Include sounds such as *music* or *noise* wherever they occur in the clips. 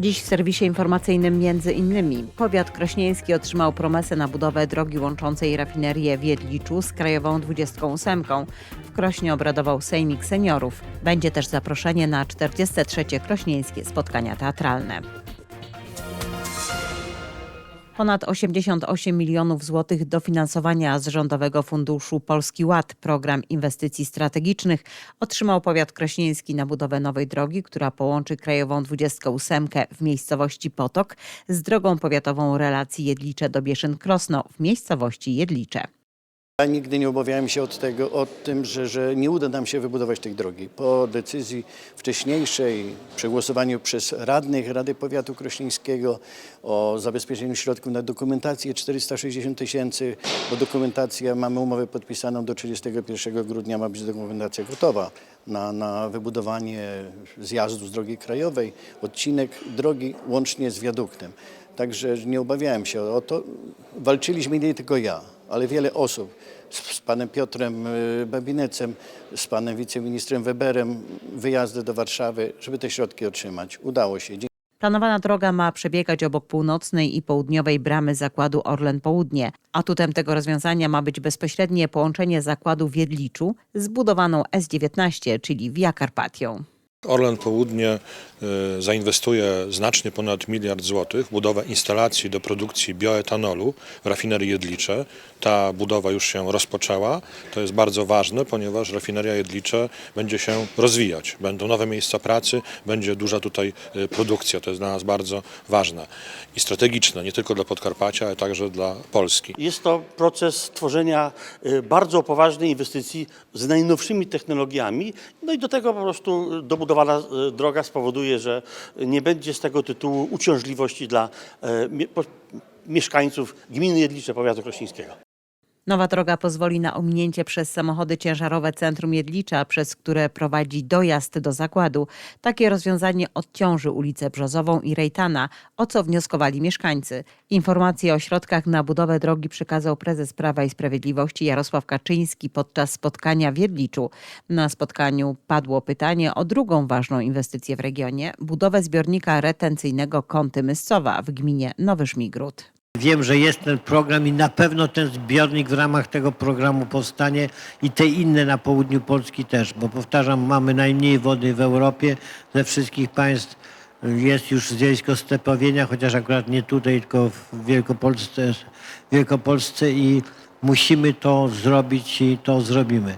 Dziś w serwisie informacyjnym między innymi powiat krośnieński otrzymał promesę na budowę drogi łączącej rafinerię w Jedliczu z Krajową 28. W Krośnie obradował Sejmik Seniorów. Będzie też zaproszenie na 43. krośnieńskie spotkania teatralne. Ponad 88 milionów złotych dofinansowania z Rządowego Funduszu Polski Ład, program inwestycji strategicznych, otrzymał powiat krośnieński na budowę nowej drogi, która połączy Krajową 28 w miejscowości Potok z drogą powiatową relacji Jedlicze do Bieszyn-Krosno w miejscowości Jedlicze. Ja nigdy nie obawiałem się od tego, o tym, że, że nie uda nam się wybudować tej drogi. Po decyzji wcześniejszej, przegłosowaniu przez radnych Rady Powiatu Krośnieńskiego o zabezpieczeniu środków na dokumentację 460 tysięcy, bo dokumentacja, mamy umowę podpisaną do 31 grudnia, ma być dokumentacja gotowa na, na wybudowanie zjazdu z drogi krajowej, odcinek drogi łącznie z wiaduktem. Także nie obawiałem się o to. Walczyliśmy nie tylko ja, ale wiele osób z, z panem Piotrem y, Babinecem, z panem wiceministrem Weberem, wyjazdy do Warszawy, żeby te środki otrzymać. Udało się. Planowana droga ma przebiegać obok północnej i południowej bramy zakładu Orlen Południe. Atutem tego rozwiązania ma być bezpośrednie połączenie zakładu w Jedliczu z budowaną S19, czyli Via Carpatią. Orlen Południe y, zainwestuje znacznie ponad miliard złotych w budowę instalacji do produkcji bioetanolu w rafinerii Jedlicze. Ta budowa już się rozpoczęła. To jest bardzo ważne, ponieważ rafineria Jedlicze będzie się rozwijać. Będą nowe miejsca pracy, będzie duża tutaj y, produkcja. To jest dla nas bardzo ważne i strategiczne, nie tylko dla Podkarpacia, ale także dla Polski. Jest to proces tworzenia y, bardzo poważnej inwestycji z najnowszymi technologiami. No i do tego po prostu dobudowana y, droga spowoduje, że nie będzie z tego tytułu uciążliwości dla po- mieszkańców gminy Jedlicze Powiatu Krośnieńskiego. Nowa droga pozwoli na ominięcie przez samochody ciężarowe centrum Jedlicza, przez które prowadzi dojazd do zakładu. Takie rozwiązanie odciąży ulicę Brzozową i Rejtana, o co wnioskowali mieszkańcy. Informacje o środkach na budowę drogi przekazał prezes Prawa i Sprawiedliwości Jarosław Kaczyński podczas spotkania w Jedliczu. Na spotkaniu padło pytanie o drugą ważną inwestycję w regionie budowę zbiornika retencyjnego Kąty Myscowa w gminie Nowy Żmigród. Wiem, że jest ten program i na pewno ten zbiornik w ramach tego programu powstanie i te inne na południu Polski też, bo powtarzam, mamy najmniej wody w Europie ze wszystkich państw. Jest już zjawisko stepowienia, chociaż akurat nie tutaj, tylko w Wielkopolsce, Wielkopolsce i musimy to zrobić i to zrobimy.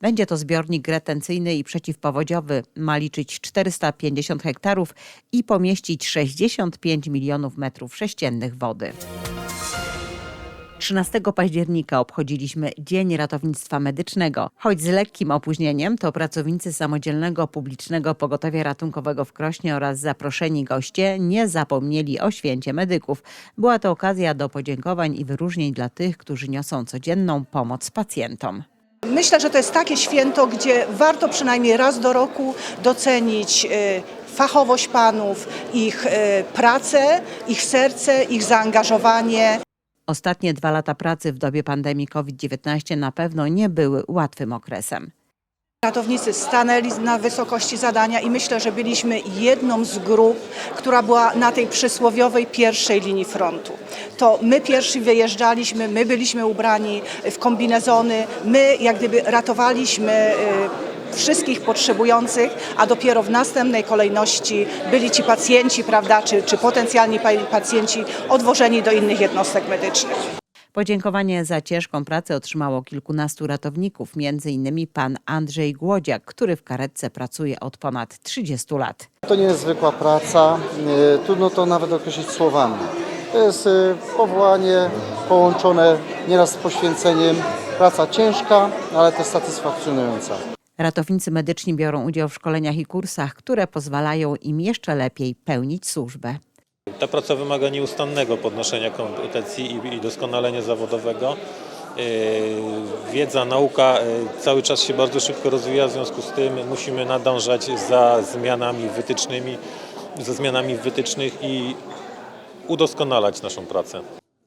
Będzie to zbiornik retencyjny i przeciwpowodziowy. Ma liczyć 450 hektarów i pomieścić 65 milionów metrów sześciennych wody. 13 października obchodziliśmy Dzień Ratownictwa Medycznego. Choć z lekkim opóźnieniem, to pracownicy Samodzielnego Publicznego Pogotowia Ratunkowego w Krośnie oraz zaproszeni goście nie zapomnieli o święcie medyków. Była to okazja do podziękowań i wyróżnień dla tych, którzy niosą codzienną pomoc pacjentom. Myślę, że to jest takie święto, gdzie warto przynajmniej raz do roku docenić e, fachowość panów, ich e, pracę, ich serce, ich zaangażowanie. Ostatnie dwa lata pracy w dobie pandemii COVID-19 na pewno nie były łatwym okresem. Ratownicy stanęli na wysokości zadania i myślę, że byliśmy jedną z grup, która była na tej przysłowiowej pierwszej linii frontu. To my pierwsi wyjeżdżaliśmy, my byliśmy ubrani w kombinezony, my jak gdyby ratowaliśmy e, wszystkich potrzebujących, a dopiero w następnej kolejności byli ci pacjenci, prawda, czy, czy potencjalni pa- pacjenci odwożeni do innych jednostek medycznych. Podziękowanie za ciężką pracę otrzymało kilkunastu ratowników, innymi pan Andrzej Głodziak, który w karetce pracuje od ponad 30 lat. To nie jest zwykła praca, e, trudno to nawet określić słowami. To jest e, powołanie połączone nieraz z poświęceniem, praca ciężka, ale też satysfakcjonująca. Ratownicy medyczni biorą udział w szkoleniach i kursach, które pozwalają im jeszcze lepiej pełnić służbę. Ta praca wymaga nieustannego podnoszenia kompetencji i, doskonalenia zawodowego. Yy, Wiedza, nauka yy, cały czas się bardzo szybko rozwija, w związku z tym musimy nadążać za zmianami wytycznymi, za zmianami wytycznych i udoskonalać naszą pracę.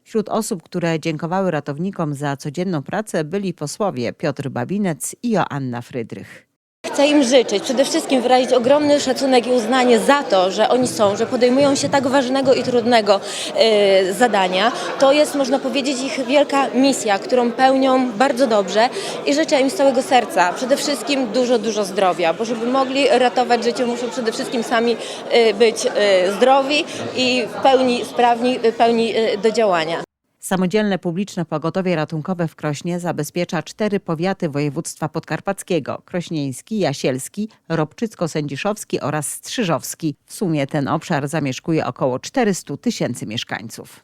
Wśród osób, które dziękowały ratownikom za codzienną pracę byli posłowie Piotr Babinec i Joanna Frydrych. Chcę im życzyć, przede wszystkim wyrazić ogromny szacunek i uznanie za to, że oni są, że podejmują się tak ważnego i trudnego e, zadania. To jest, można powiedzieć, ich wielka misja, którą pełnią bardzo dobrze i życzę im z całego serca przede wszystkim dużo, dużo zdrowia, bo żeby mogli ratować życie, muszą przede wszystkim sami e, być e, zdrowi i pełni sprawni, w pełni e, do działania. Samodzielne publiczne pogotowie ratunkowe w Krośnie zabezpiecza cztery powiaty województwa podkarpackiego: krośnieński, jasielski, ropczycko-sędziszowski oraz strzyżowski. W sumie ten obszar zamieszkuje około 400 tysięcy mieszkańców.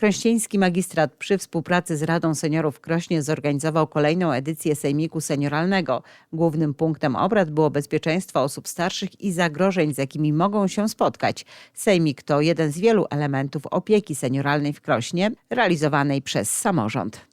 Krościeński magistrat przy współpracy z Radą Seniorów w Krośnie zorganizował kolejną edycję Sejmiku Senioralnego. Głównym punktem obrad było bezpieczeństwo osób starszych i zagrożeń, z jakimi mogą się spotkać. Sejmik to jeden z wielu elementów opieki senioralnej w Krośnie, realizowanej przez samorząd.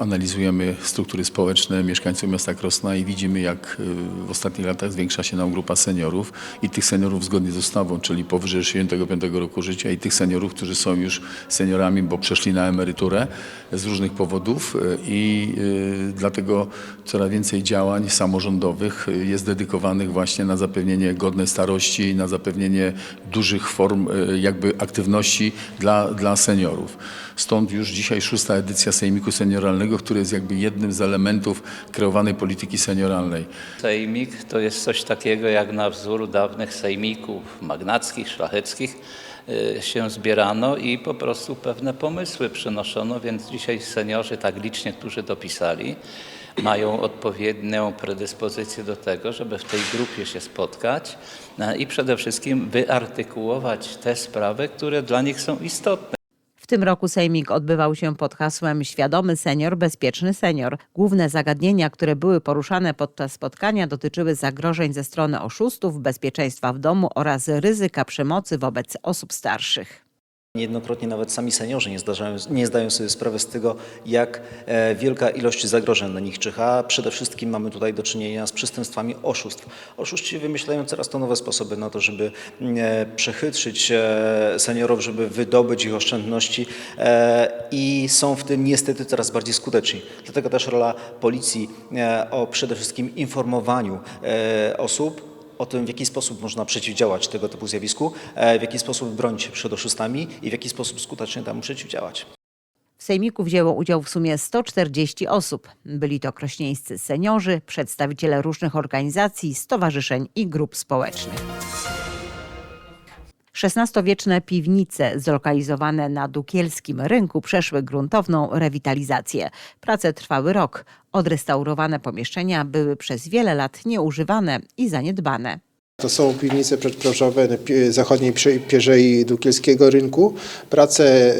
Analizujemy struktury społeczne mieszkańców miasta Krosna i widzimy, jak y, w ostatnich latach zwiększa się nam grupa seniorów i tych seniorów zgodnie z ustawą, czyli powyżej 65 roku życia i tych seniorów, którzy są już seniorami, bo przeszli na emeryturę z różnych powodów y, i y, dlatego coraz więcej działań samorządowych jest dedykowanych właśnie na zapewnienie godnej starości na zapewnienie dużych form jakby aktywności dla, dla seniorów. Stąd już dzisiaj szósta edycja Sejmiku Senioralnego, który jest jakby jednym z elementów kreowanej polityki senioralnej. Sejmik to jest coś takiego jak na wzór dawnych sejmików magnackich, szlacheckich y, się zbierano i po prostu pewne pomysły przynoszono, więc dzisiaj seniorzy tak licznie, którzy dopisali, mają odpowiednią predyspozycję do tego, żeby w tej grupie się spotkać no i przede wszystkim wyartykułować te sprawy, które dla nich są istotne. Tym roku Sejmik odbywał się pod hasłem Świadomy senior, bezpieczny senior. Główne zagadnienia, które były poruszane podczas spotkania, dotyczyły zagrożeń ze strony oszustów, bezpieczeństwa w domu oraz ryzyka przemocy wobec osób starszych. Niejednokrotnie nawet sami seniorzy nie, zdarzają, nie zdają sobie sprawy z tego, jak e, wielka ilość zagrożeń na nich czyha. Przede wszystkim mamy tutaj do czynienia z przestępstwami oszustw. Oszuści wymyślają coraz to nowe sposoby na to, żeby e, przechytrzyć e, seniorów, żeby wydobyć ich oszczędności i są w tym niestety coraz bardziej skuteczni. Dlatego też rola policji o przede wszystkim informowaniu osób, o tym, w jaki sposób można przeciwdziałać tego typu zjawisku, e, w jaki sposób bronić się przed oszustami i w jaki sposób skutecznie temu przeciwdziałać. W Sejmiku wzięło udział w sumie 140 osób. Byli to krośnieńscy seniorzy, przedstawiciele różnych organizacji, stowarzyszeń i grup społecznych. XVI-wieczne piwnice zlokalizowane na Dukielskim Rynku przeszły gruntowną rewitalizację. Prace trwały rok. Odrestaurowane pomieszczenia były przez wiele lat nieużywane i zaniedbane. To są piwnice przedprożowe zachodniej pierzei Dukielskiego Rynku. Prace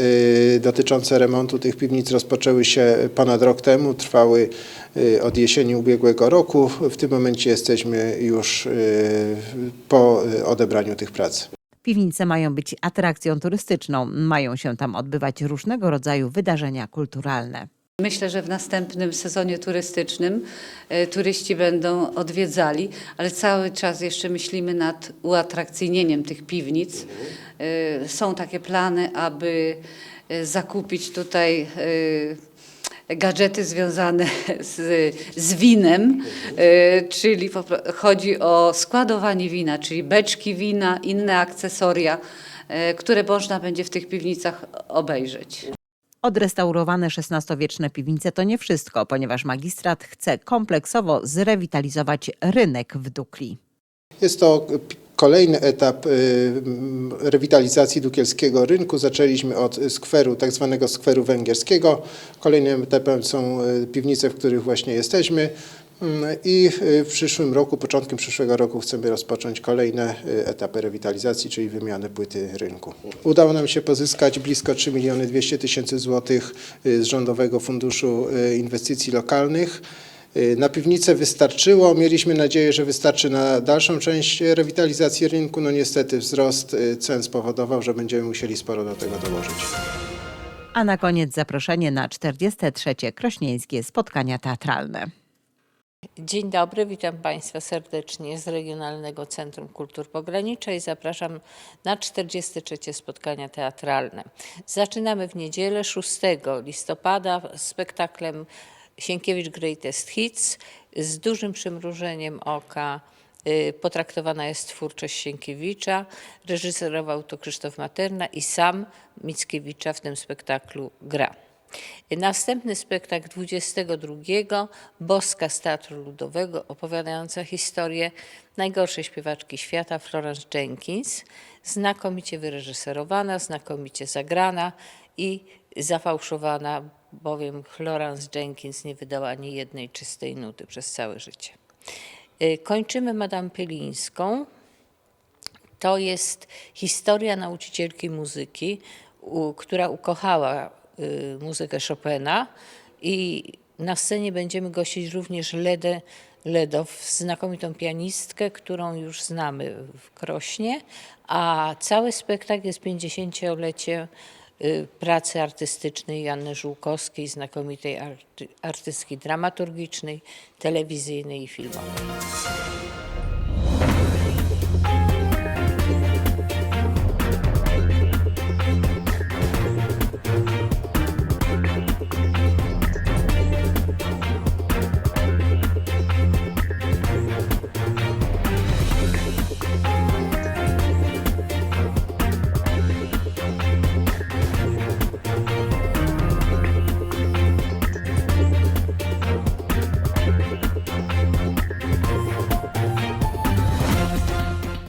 y, dotyczące remontu tych piwnic rozpoczęły się ponad rok temu, trwały y, od jesieni ubiegłego roku. W tym momencie jesteśmy już y, po odebraniu tych prac. Piwnice mają być atrakcją turystyczną. Mają się tam odbywać różnego rodzaju wydarzenia kulturalne. Myślę, że w następnym sezonie turystycznym e, turyści będą odwiedzali, ale cały czas jeszcze myślimy nad uatrakcyjnieniem tych piwnic. E, Są takie plany, aby e, zakupić tutaj gadżety związane *laughs* z, z winem, e, czyli chodzi o składowanie wina, czyli beczki wina, inne akcesoria, e, które można będzie w tych piwnicach obejrzeć. Odrestaurowane XVI-wieczne piwnice to nie wszystko, ponieważ magistrat chce kompleksowo zrewitalizować rynek w Dukli. Jest to kolejny etap y, rewitalizacji Dukielskiego Rynku. Zaczęliśmy od skweru, tak zwanego skweru węgierskiego. Kolejnym etapem są y, piwnice, w których właśnie jesteśmy. Mm, I y, w przyszłym roku, początkiem przyszłego roku chcemy rozpocząć kolejne etapy rewitalizacji, czyli wymianę płyty rynku. Udało nam się pozyskać blisko 3 miliony 200 tysięcy złotych z Rządowego Funduszu Inwestycji Lokalnych. Y, Na piwnicę wystarczyło. Mieliśmy nadzieję, że wystarczy na dalszą część rewitalizacji rynku. No niestety wzrost y, cen spowodował, że będziemy musieli sporo do tego dołożyć. A na koniec zaproszenie na 43. krośnieńskie spotkania teatralne. Dzień dobry, witam Państwa serdecznie z Regionalnego Centrum Kultur Pograniczej. Zapraszam na 43. spotkania teatralne. Zaczynamy w niedzielę 6 listopada spektaklem Sienkiewicz Greatest Hits. Z dużym przymrużeniem oka y, potraktowana jest twórczość Sienkiewicza. Reżyserował to Krzysztof Materna i sam Mickiewicza w tym spektaklu gra. Następny spektakl 22. Boska z Teatru Ludowego opowiadająca historię najgorszej śpiewaczki świata Florence Jenkins. Znakomicie wyreżyserowana, znakomicie zagrana i zafałszowana, bowiem Florence Jenkins nie wydała ani jednej czystej nuty przez całe życie. Y, Kończymy Madame Pelińską. To jest historia nauczycielki muzyki, u, która ukochała y, muzykę Chopina i na scenie będziemy gościć również Ledę Ledow, znakomitą pianistkę, którą już znamy w Krośnie, a cały spektakl jest 50-lecie y, pracy artystycznej Janny Żółkowskiej, znakomitej arty, artystki dramaturgicznej, telewizyjnej i filmowej.